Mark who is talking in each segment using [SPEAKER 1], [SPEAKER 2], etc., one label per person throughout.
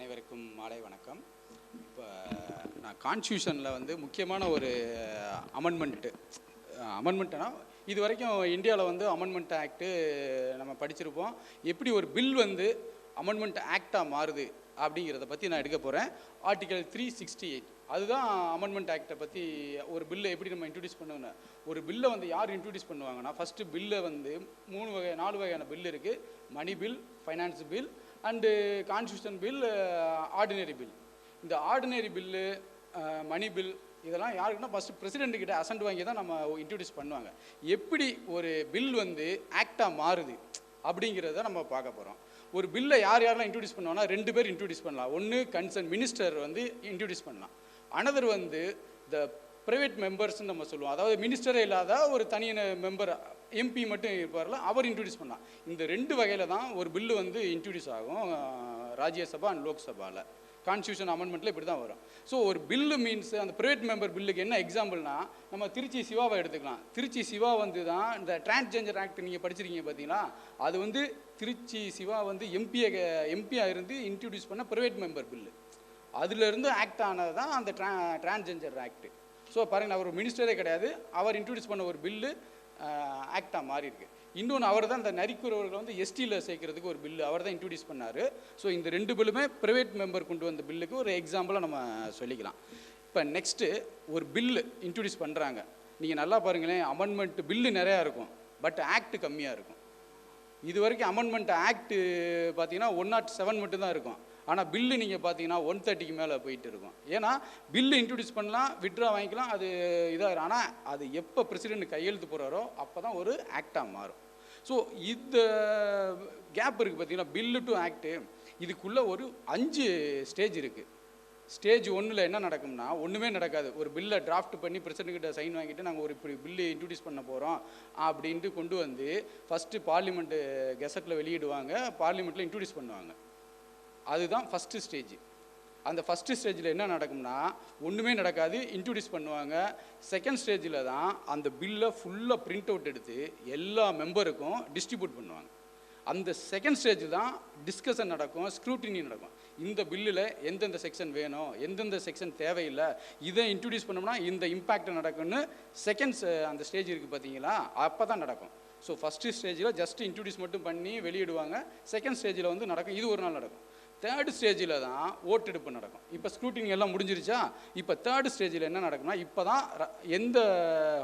[SPEAKER 1] அனைவருக்கும் மாலை வணக்கம். இப்போ நான் கான்ஸ்டியூஷனில் வந்து முக்கியமான ஒரு அமெண்ட்மெண்ட்டு அமெண்ட்மெண்ட்டுனா இது வரைக்கும் இந்தியாவில் வந்து அமெண்ட்மெண்ட் ஆக்ட்டு நம்ம படிச்சிருப்போம். எப்படி ஒரு பில் வந்து அமெண்ட்மெண்ட் ஆக்டாக மாறுது அப்படிங்கிறத பற்றி நான் எடுக்க போகிறேன் ஆர்டிகல் த்ரீ சிக்ஸ்டி எயிட் அதுதான் அமெண்ட்மெண்ட் ஆக்டை பற்றி ஒரு பில்லை எப்படி நம்ம இன்ட்ரடியூஸ் பண்ணுவோம் ஒரு பில்லை வந்து யார் இன்ட்ரடியூஸ் பண்ணுவாங்கன்னா ஃபஸ்ட்டு பில்லை வந்து மூணு வகை நாலு வகையான பில் இருக்குது money bill finance bill and constitution bill ordinary bill இந்த ஆர்டினரி பில்லு மணி பில் இதெல்லாம் யாருக்குன்னா ஃபஸ்ட்டு பிரசிடென்ட் அசண்ட் வாங்கி தான் நம்ம இன்ட்ரடியூஸ் பண்ணுவாங்க. எப்படி ஒரு பில் வந்து ஆக்டாக மாறுது அப்படிங்கிறத நம்ம பார்க்க போகிறோம் ஒரு பில்லை யார் யாரெல்லாம் இன்ட்ரடியூஸ் பண்ணுவாங்கன்னா ரெண்டு பேர் இன்ட்ரடியூஸ் பண்ணலாம். ஒன்று கன்சர்ன் மினிஸ்டர் வந்து இன்ட்ரடியூஸ் பண்ணலாம். அனதர் வந்து த ப்ரைவேட் மெம்பர்ஸ்னு நம்ம சொல்லுவோம். அதாவது மினிஸ்டரே இல்லாத ஒரு தனி மெம்பர் எம்பி மட்டும் இருப்பார்ல அவர் இன்ட்ரடியூஸ் பண்ணலாம். இந்த ரெண்டு வகையில் தான் ஒரு பில்லு வந்து இன்ட்ரடியூஸ் ஆகும் ராஜ்யசபா அண்ட் லோக்சபாவில் கான்ஸ்டியூஷன் அமெண்ட்மெண்ட்டில் இப்படி தான் வரும். ஸோ ஒரு பில்லு மீன்ஸ் அந்த ப்ரைவேட் மெம்பர் பில்லுக்கு என்ன எக்ஸாம்பிள்னா நம்ம திருச்சி சிவாவை எடுத்துக்கலாம். திருச்சி சிவா வந்து தான் இந்த டிரான்ஸ்ஜெண்டர் ஆக்ட் நீங்கள் படிச்சிருக்கீங்க பார்த்தீங்களா அது வந்து திருச்சி சிவா வந்து எம்பியை எம்பியாக இருந்து இன்ட்ரடியூஸ் பண்ண ப்ரைவேட் மெம்பர் பில்லு அதுலேருந்து ஆக்ட் ஆனது தான் அந்த ட்ரா டிரான்ஸ்ஜெண்டர் ஆக்ட்டு ஸோ பாருங்கள் அவர் மினிஸ்டரே கிடையாது. அவர் இன்ட்ரடியூஸ் பண்ண ஒரு பில்லு ஆக்டாக மாறி இருக்கு. இன்னொன்று அவர் தான் இந்த நரிக்குறவர்களை வந்து எஸ்டியில் சேர்க்கறதுக்கு ஒரு பில்லு அவர் தான் இன்ட்ரடியூஸ் பண்ணார். ஸோ இந்த ரெண்டு பில்லுமே ப்ரைவேட் மெம்பர் கொண்டு வந்த பில்லுக்கு ஒரு எக்ஸாம்பிளாக நம்ம சொல்லிக்கலாம். இப்போ நெக்ஸ்ட்டு ஒரு பில்லு இன்ட்ரடியூஸ் பண்ணுறாங்க நீங்கள் நல்லா பாருங்களேன் அமெண்ட்மெண்ட் பில்லு நிறையா இருக்கும் பட் ஆக்ட் கம்மியாக இருக்கும். இது வரைக்கும் அமெண்ட்மெண்ட் ஆக்ட் பார்த்தீங்கன்னா ஒன் நாட் செவன் மட்டும்தான் இருக்கும். ஆனால் பில்லு நீங்கள் பார்த்தீங்கன்னா ஒன் தேர்ட்டிக்கு மேலே போயிட்டு இருக்கும். ஏன்னா பில்லு இன்ட்ரடியூஸ் பண்ணலாம் விட்ரா வாங்கிக்கலாம் அது இதாக ஆனால் அது எப்போ பிரசிடென்ட் கையெழுத்து போகிறாரோ அப்போ தான் ஒரு ஆக்டாக மாறும். ஸோ இந்த கேப் இருக்குது பார்த்தீங்கன்னா பில்லு டு ஆக்ட்டு இதுக்குள்ளே ஒரு அஞ்சு ஸ்டேஜ் இருக்குது ஸ்டேஜ் ஒன்றில் என்ன நடக்கும்னா ஒன்றுமே நடக்காது. ஒரு பில்லை டிராஃப்ட் பண்ணி பிரசிடென்ட் கிட்ட சைன் வாங்கிட்டு நாங்கள் ஒரு இப்படி பில்லு இன்ட்ரடியூஸ் பண்ண போகிறோம் அப்படின்ட்டு கொண்டு வந்து ஃபஸ்ட்டு பார்லிமெண்ட்டு கெசட்டில் வெளியிடுவாங்க பார்லிமெண்ட்டில் இன்ட்ரடியூஸ் பண்ணுவாங்க. அதுதான் ஃபஸ்ட்டு ஸ்டேஜ் அந்த ஃபஸ்ட்டு ஸ்டேஜில் என்ன நடக்கும்னா ஒன்றுமே நடக்காது இன்ட்ரடியூஸ் பண்ணுவாங்க. செகண்ட் ஸ்டேஜில் தான் அந்த பில்லை ஃபுல்லாக பிரிண்ட் அவுட் எடுத்து எல்லா மெம்பருக்கும் டிஸ்ட்ரிபியூட் பண்ணுவாங்க. அந்த செகண்ட் ஸ்டேஜ் தான் டிஸ்கஷன் நடக்கும் ஸ்க்ரூட்டினி நடக்கும். இந்த பில்லில் எந்தெந்த செக்ஷன் வேணும் எந்தெந்த செக்ஷன் தேவையில்லை இதை இன்ட்ரடியூஸ் பண்ணோம்னா இந்த இம்பேக்ட் நடக்கும்னு செகண்ட்ஸ் அந்த ஸ்டேஜ் இருக்குது பார்த்தீங்களா அப்போ தான் நடக்கும் ஸோ ஃபஸ்ட்டு ஸ்டேஜில் ஜஸ்ட் இன்ட்ரடியூஸ் மட்டும் பண்ணி வெளியிடுவாங்க செகண்ட் ஸ்டேஜில் வந்து நடக்கும். இது ஒரு நாள் நடக்கும். தேர்டு ஸ்டேஜில் தான் ஓட்டெடுப்பு நடக்கும். இப்போ ஸ்க்ரூட்டினி எல்லாம் முடிஞ்சிருச்சா? இப்போ தேர்டு ஸ்டேஜில் என்ன நடக்கும்னா இப்போ தான் ர- எந்த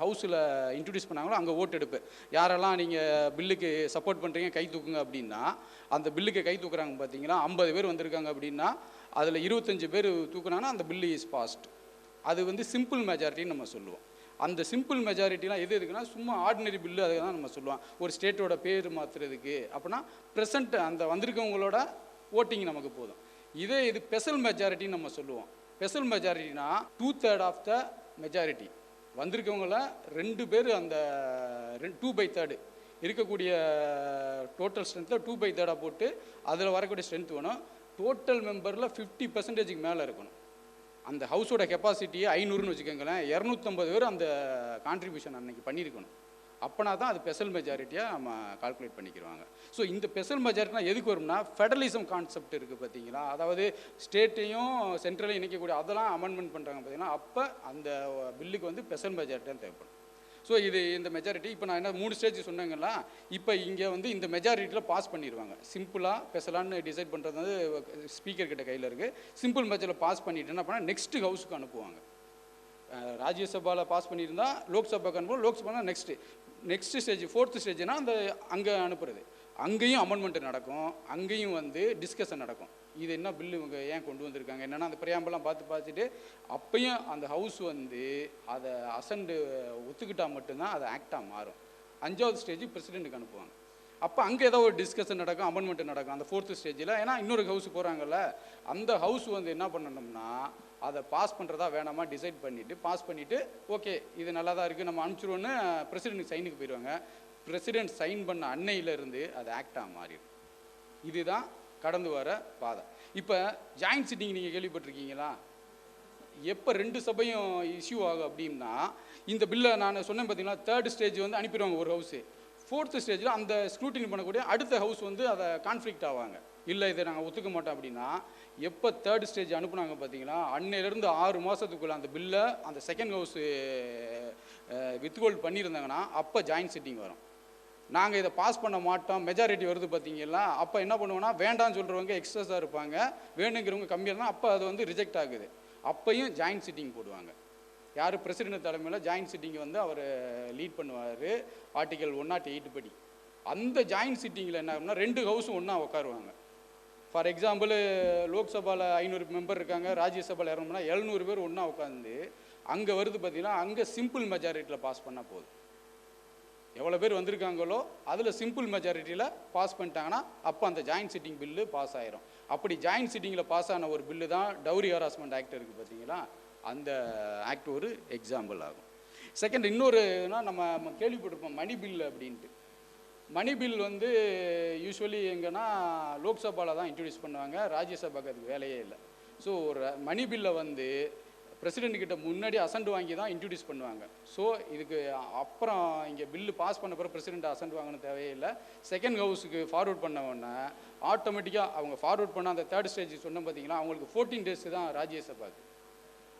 [SPEAKER 1] ஹவுஸில் இன்ட்ரடியூஸ் பண்ணாங்களோ அங்கே ஓட்டெடுப்பு. யாரெல்லாம் நீங்கள் பில்லுக்கு சப்போர்ட் பண்ணுறீங்க கை தூக்குங்க அப்படின்னா அந்த பில்லுக்கு கை தூக்குறாங்க பார்த்தீங்களா ஐம்பது பேர் வந்திருக்காங்க அப்படின்னா அதில் இருபத்தஞ்சு பேர் தூக்குனாங்கன்னா அந்த பில்லு இஸ் பாஸ்ட் அது வந்து சிம்பிள் மெஜாரிட்டின்னு நம்ம சொல்லுவோம். அந்த சிம்பிள் மெஜாரிட்டிலாம் எது இருக்குன்னா சும்மா ஆர்டினரி பில்லு அதை தான் நம்ம சொல்லுவோம். ஒரு ஸ்டேட்டோட பேர் மாற்றுறதுக்கு அப்படின்னா ப்ரெசன்ட் அந்த வந்திருக்கவங்களோட ஓட்டிங் நமக்கு போதும். இதே இது ஸ்பெஷல் மெஜாரிட்டின்னு நம்ம சொல்லுவோம். Special மெஜாரிட்டினா two third of the majority வந்திருக்கவங்கள ரெண்டு பேர் அந்த டூ பை தேர்டு இருக்கக்கூடிய டோட்டல் ஸ்ட்ரென்த்தில் டூ பை தேர்டாக போட்டு அதில் வரக்கூடிய ஸ்ட்ரென்த் வேணும். டோட்டல் மெம்பரில் ஃபிஃப்டி பர்சன்டேஜுக்கு மேலே இருக்கணும். அந்த ஹவுஸோட கெப்பாசிட்டியை ஐநூறுன்னு வச்சுக்கோங்களேன். இரநூத்தம்பது பேர் அந்த கான்ட்ரிபியூஷன் அன்னைக்கு பண்ணியிருக்கணும். அப்போனா தான் அது ஸ்பெஷல் மெஜாரிட்டியாக நம்ம கால்குலேட் பண்ணிக்கிறாங்க ஸோ இந்த ஸ்பெஷல் மெஜாரிட்டினா எதுக்கு வரும்னா ஃபெடரலிசம் கான்செப்ட் இருக்குது பார்த்தீங்களா அதாவது ஸ்டேட்டையும் சென்ட்ரலையும் இணைக்கக்கூடிய அதெல்லாம் அமெண்ட்மெண்ட் பண்ணுறாங்க பார்த்தீங்கன்னா அப்போ அந்த பில்லுக்கு வந்து ஸ்பெஷல் மெஜாரிட்டியாக தேவைப்படும். ஸோ இது இந்த மெஜாரிட்டி இப்போ நான் என்ன மூணு ஸ்டேஜ் சொன்னேங்களா இப்போ இங்கே வந்து இந்த மெஜாரிட்டியில் பாஸ் பண்ணிடுவாங்க சிம்பிளாக ஸ்பெஷலான்னு டிசைட் பண்ணுறது வந்து ஸ்பீக்கர் கிட்ட கையில் இருக்குது சிம்பிள் மெஜரில் பாஸ் பண்ணிட்டு என்ன பண்ணால் நெக்ஸ்ட் ஹவுஸுக்கு அனுப்புவாங்க. ராஜ்யசபாவில் பாஸ் பண்ணியிருந்தா லோக்சபாக்கு அனுப்புவோம் Lok Sabha next next stage fourth ஸ்டேஜ்னா அந்த அங்கே அனுப்புறது. அங்கேயும் அமெண்ட்மெண்ட் நடக்கும். அங்கேயும் வந்து டிஸ்கஷன் நடக்கும். இது என்ன பில்லு இவங்க ஏன் கொண்டு வந்திருக்காங்க? என்னென்னா அந்த பிரியாம்பெல்லாம் பார்த்து பார்த்துட்டு அப்பயும் அந்த ஹவுஸ் வந்து அதை அசண்டு ஒத்துக்கிட்டால் மட்டும்தான் அது ஆக்டாக மாறும். அஞ்சாவது ஸ்டேஜ் பிரசிடெண்ட்டுக்கு அனுப்புவாங்க. அப்போ அங்கே ஏதோ ஒரு டிஸ்கஷன் நடக்கும் அமெண்ட்மெண்ட் நடக்கும் அந்த ஃபோர்த்து ஸ்டேஜில் ஏன்னா இன்னொரு ஹவுஸ் போகிறாங்கல்ல அந்த ஹவுஸ் வந்து என்ன பண்ணணும்னா அதை பாஸ் பண்ணுறதா வேணாமா டிசைட் பண்ணிவிட்டு பாஸ் பண்ணிவிட்டு ஓகே இது நல்லா தான் இருக்குது நம்ம அனுப்பிச்சிருவோன்னு பிரசிடென்ட் சைனுக்கு போயிடுவாங்க. பிரசிடென்ட் சைன் பண்ண அன்னையிலேருந்து அது ஆக்டாக மாறிடும். இதுதான் கடந்து வர பாதை. இப்போ ஜாயின்ட் சிட்டிங் நீங்கள் கேள்விப்பட்டிருக்கீங்களா? எப்போ ரெண்டு சபையும் இஷ்யூ ஆகும் அப்படின்னா இந்த பில்லை நான் சொன்னேன் பார்த்தீங்கன்னா தேர்ட் ஸ்டேஜ் வந்து அனுப்பிடுவாங்க ஒரு ஹவுஸு ஃபோர்த்து ஸ்டேஜில் அந்த ஸ்க்ரூட்டினி பண்ணக்கூடிய அடுத்த ஹவுஸ் வந்து அதை கான்ஃப்ளிக்ட் ஆவாங்க. இல்லை இதை நாங்கள் ஒத்துக்க மாட்டோம் அப்படின்னா எப்போ தேர்ட் ஸ்டேஜ் அனுப்புனாங்க பார்த்தீங்களா அன்னையிலேருந்து ஆறு மாதத்துக்குள்ளே அந்த பில்லை அந்த செகண்ட் ஹவுஸ் வித்ஹோல்ட் பண்ணியிருந்தாங்கன்னா அப்போ ஜாயின் சிட்டிங் வரும். நாங்கள் இதை பாஸ் பண்ண மாட்டோம். மெஜாரிட்டி வருது பார்த்தீங்களா அப்போ என்ன பண்ணுவோன்னா வேண்டாம்னு சொல்கிறவங்க எக்ஸஸாக இருப்பாங்க. வேணுங்கிறவங்க கம்மியாக இருந்தால் அப்போ அது வந்து ரிஜெக்ட் ஆகுது. அப்பையும் ஜாயின் சிட்டிங் போடுவாங்க. யார் பிரசிடென்ட் தலைமையில் ஜாயின்ட் சிட்டிங் வந்து அவர் லீட் பண்ணுவார். ஆர்டிகல் ஒன் நாட் எயிட் படி. அந்த ஜாயின்ட் சிட்டிங்கில் என்ன ஆகும்னா ரெண்டு ஹவுஸும் ஒன்றா உட்காருவாங்க. ஃபார் எக்ஸாம்பிள் லோக்சபாவில் ஐநூறு மெம்பர் இருக்காங்க ராஜ்யசபாவில் இரநூறுனா எழுநூறு பேர் ஒன்றா உட்காந்து அங்கே வருது பார்த்தீங்கன்னா அங்கே சிம்பிள் மெஜாரிட்டியில் பாஸ் பண்ணால் போதும். எவ்வளோ பேர் வந்திருக்காங்களோ அதில் சிம்பிள் மெஜாரிட்டியில் பாஸ் பண்ணிட்டாங்கன்னா அப்போ அந்த ஜாயின்ட் சிட்டிங் பில்லு பாஸ் ஆயிரும். அப்படி ஜாயின்ட் சிட்டிங்கில் பாஸ் ஆன ஒரு பில்லு தான் டவுரி ஹராஸ்மெண்ட் ஆக்ட் இருக்குது பார்த்தீங்களா அந்த ஆக்ட் ஒரு எக்ஸாம்பிள் ஆகும். செகண்ட் இன்னொருனா நம்ம கேள்விப்பட்டிருப்போம் மணி பில் அப்படின்ட்டு. மணி பில் வந்து யூஸ்வலி எங்கன்னா லோக்சபாவில் தான் இன்ட்ரடியூஸ் பண்ணுவாங்க ராஜ்யசபாக்கு அதுக்கு வேலையே இல்லை. ஸோ ஒரு மணி பில்லை வந்து பிரசிடென்ட் கிட்ட முன்னாடி அசண்ட் வாங்கி தான் இன்ட்ரடியூஸ் பண்ணுவாங்க. ஸோ இதுக்கு அப்புறம் இங்கே பில்லு பாஸ் பண்ண பிறகு பிரசிடெண்ட் அசண்ட் வாங்கணும் தேவையில்லை செகண்ட் ஹவுஸுக்கு ஃபார்வர்ட் பண்ண உடனே ஆட்டோமேட்டிக்காக அவங்க ஃபார்வர்ட் பண்ண அந்த தேர்ட் ஸ்டேஜ் சொன்னோம் பார்த்தீங்கன்னா அவங்களுக்கு ஃபோர்டீன் டேஸ் தான் ராஜ்யசபாக்கு.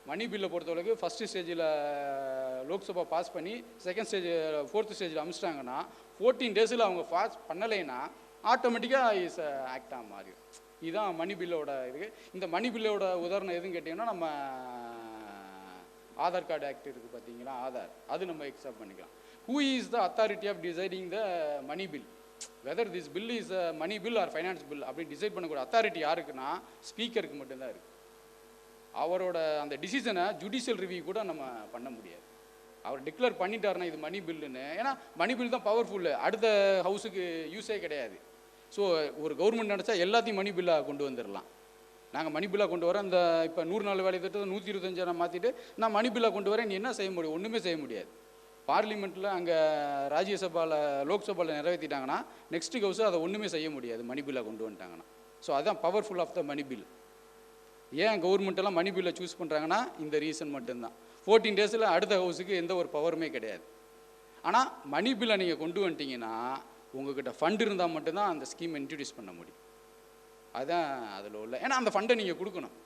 [SPEAKER 1] மணி பில்லை பொறுத்தளவுக்கு ஃபஸ்ட்டு ஸ்டேஜில் லோக்சபா பாஸ் பண்ணி செகண்ட் ஸ்டேஜ் ஃபோர்த்து ஸ்டேஜில் அமிச்சிட்டாங்கன்னா ஃபோர்டீன் டேஸில் அவங்க பாஸ் பண்ணலைன்னா ஆட்டோமேட்டிக்காக இஸ் ஆக்டாக மாறிடும். இதுதான் மணி பில்லோட இது. இந்த மணி பில்லோட உதாரணம் எதுன்னு கேட்டிங்கன்னா நம்ம ஆதார் கார்டு ஆக்ட் இருக்குது பார்த்தீங்களா ஆதார். அது நம்ம எக்ஸப்ட் பண்ணிக்கலாம். Who is the authority of deciding the money bill whether this bill is a money bill or finance bill அப்படி டிசைட் பண்ணக்கூடிய அத்தாரிட்டி யாருக்குன்னா ஸ்பீக்கருக்கு மட்டும்தான் இருக்குது அவரோட அந்த டிசிஷனை ஜுடிஷியல் ரிவ்யூ கூட நம்ம பண்ண முடியாது. அவர் டிக்ளேர் பண்ணிட்டாருன்னா இது மணி பில்லுன்னு ஏன்னா மணி பில் தான் பவர்ஃபுல்லு அடுத்த ஹவுஸுக்கு யூஸே கிடையாது. ஸோ ஒரு கவர்மெண்ட் நினச்சா எல்லாத்தையும் மணி பில்லாக கொண்டு வந்துடலாம் நாங்கள் மணி பில்லாக கொண்டு வரோம் இந்த இப்போ நூறு நாள் வேலை திட்டத்தை நூற்றி இருபத்தஞ்சாயிரம் மாற்றிட்டு நான் மணி பில்லாக கொண்டு வரேன் நீ என்ன செய்ய முடியும்? ஒன்றுமே செய்ய முடியாது. பார்லிமெண்ட்டில் அங்கே ராஜ்யசபாவில் லோக்சபாவில் நிறைவேற்றிட்டாங்கன்னா நெக்ஸ்ட் ஹவுஸ் அதை ஒன்றுமே செய்ய முடியாது மணி பில்லாக கொண்டு வந்துட்டாங்கன்னா. ஸோ அதுதான் powerful of the money bill ஏன் கவர்மெண்ட்டெல்லாம் மணி பில்லை சூஸ் பண்ணுறாங்கன்னா இந்த ரீசன் மட்டும்தான். ஃபோர்டீன் டேஸில் அடுத்த ஹவுஸுக்கு எந்த ஒரு பவருமே கிடையாது. ஆனால் மணி பில்லை நீங்கள் கொண்டு வந்துட்டீங்கன்னா உங்ககிட்ட ஃபண்ட் இருந்தால் மட்டும்தான் அந்த ஸ்கீம் இன்ட்ரடியூஸ் பண்ண முடியும். அதுதான் அதில் உள்ள ஏன்னா அந்த ஃபண்டை நீங்கள் கொடுக்கணும்.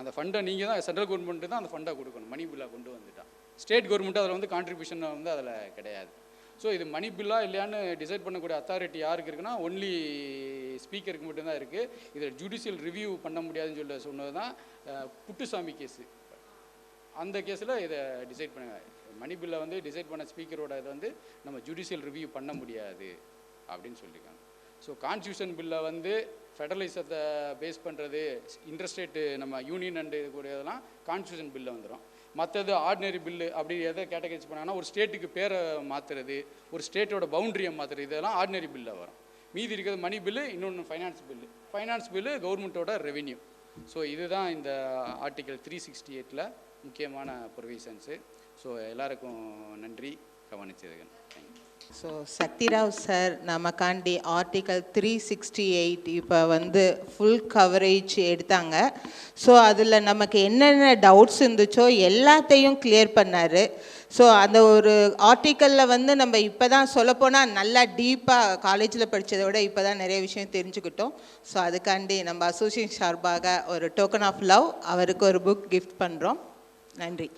[SPEAKER 1] அந்த ஃபண்டை நீங்கள் தான் சென்ட்ரல் கவர்மெண்ட்டு தான் அந்த ஃபண்டை கொடுக்கணும். மணி பில்லாக கொண்டு வந்துட்டான் ஸ்டேட் கவர்மெண்ட்டு அதில் வந்து கான்ட்ரிபியூஷன் வந்து அதில் கிடையாது. ஸோ இது மணி பில்லா இல்லையான்னு டிசைட் பண்ணக்கூடிய அத்தாரிட்டி யாருக்கு இருக்குன்னா ஒன்லி ஸ்பீக்கருக்கு மட்டும்தான் இருக்குது இதில் ஜுடிஷியல் ரிவ்யூ பண்ண முடியாதுன்னு சொல்ல சொன்னது தான் புட்டுசாமி கேஸு அந்த கேஸில் இதை டிசைட் பண்ண மணி பில்லை வந்து டிசைட் பண்ண ஸ்பீக்கரோட இதை வந்து நம்ம ஜுடிஷியல் ரிவ்யூ பண்ண முடியாது அப்படின்னு சொல்லியிருக்காங்க ஸோ கான்ஸ்டியூஷன் பில்லை வந்து ஃபெடரலிசத்தை பேஸ் பண்ணுறது இன்டர்ஸ்டேட்டு நம்ம யூனியன் அண்டு கூடியதெல்லாம் கான்ஸ்டியூஷன் பில்லில் வந்துடும் மற்றது ஆர்டினரி பில்லு அப்படி எதை கேட்டகரைஸ் பண்ணாங்கன்னா ஒரு ஸ்டேட்டுக்கு பேரை மாற்றுறது ஒரு ஸ்டேட்டோட பவுண்டரியை மாற்றுறது இதெல்லாம் ஆர்டினரி பில்லில் வரும். மீதி இருக்கிறது மணி பில்லு இன்னொன்று ஃபைனான்ஸ் பில்லு ஃபைனான்ஸ் பில்லு கவர்மெண்ட்டோட ரெவென்யூ ஸோ இதுதான் இந்த ஆர்டிக்கல் த்ரீ சிக்ஸ்டி எயிட்டில் முக்கியமான ப்ரொவிஷன்ஸு ஸோ எல்லாருக்கும் நன்றி. கவனிச்சதுக்கு
[SPEAKER 2] ஸோ சக்திராவ் சார் நமக்காண்டி ஆர்டிகல் த்ரீ சிக்ஸ்டி எயிட் இப்போ வந்து ஃபுல் கவரேஜ் எடுத்தாங்க. ஸோ அதில் நமக்கு என்னென்ன டவுட்ஸ் இருந்துச்சோ எல்லாத்தையும் கிளியர் பண்ணார். ஸோ அந்த ஒரு ஆர்டிக்கலில் வந்து நம்ம இப்போ தான் சொல்லப்போனால் நல்லா டீப்பாக காலேஜில் படித்ததை விட இப்போ தான் நிறைய விஷயம் தெரிஞ்சுக்கிட்டோம். ஸோ அதுக்காண்டி நம்ம அசோசியேஷன் சார்பாக ஒரு டோக்கன் ஆஃப் லவ் அவருக்கு ஒரு புக் கிஃப்ட் பண்ணுறோம் நன்றி.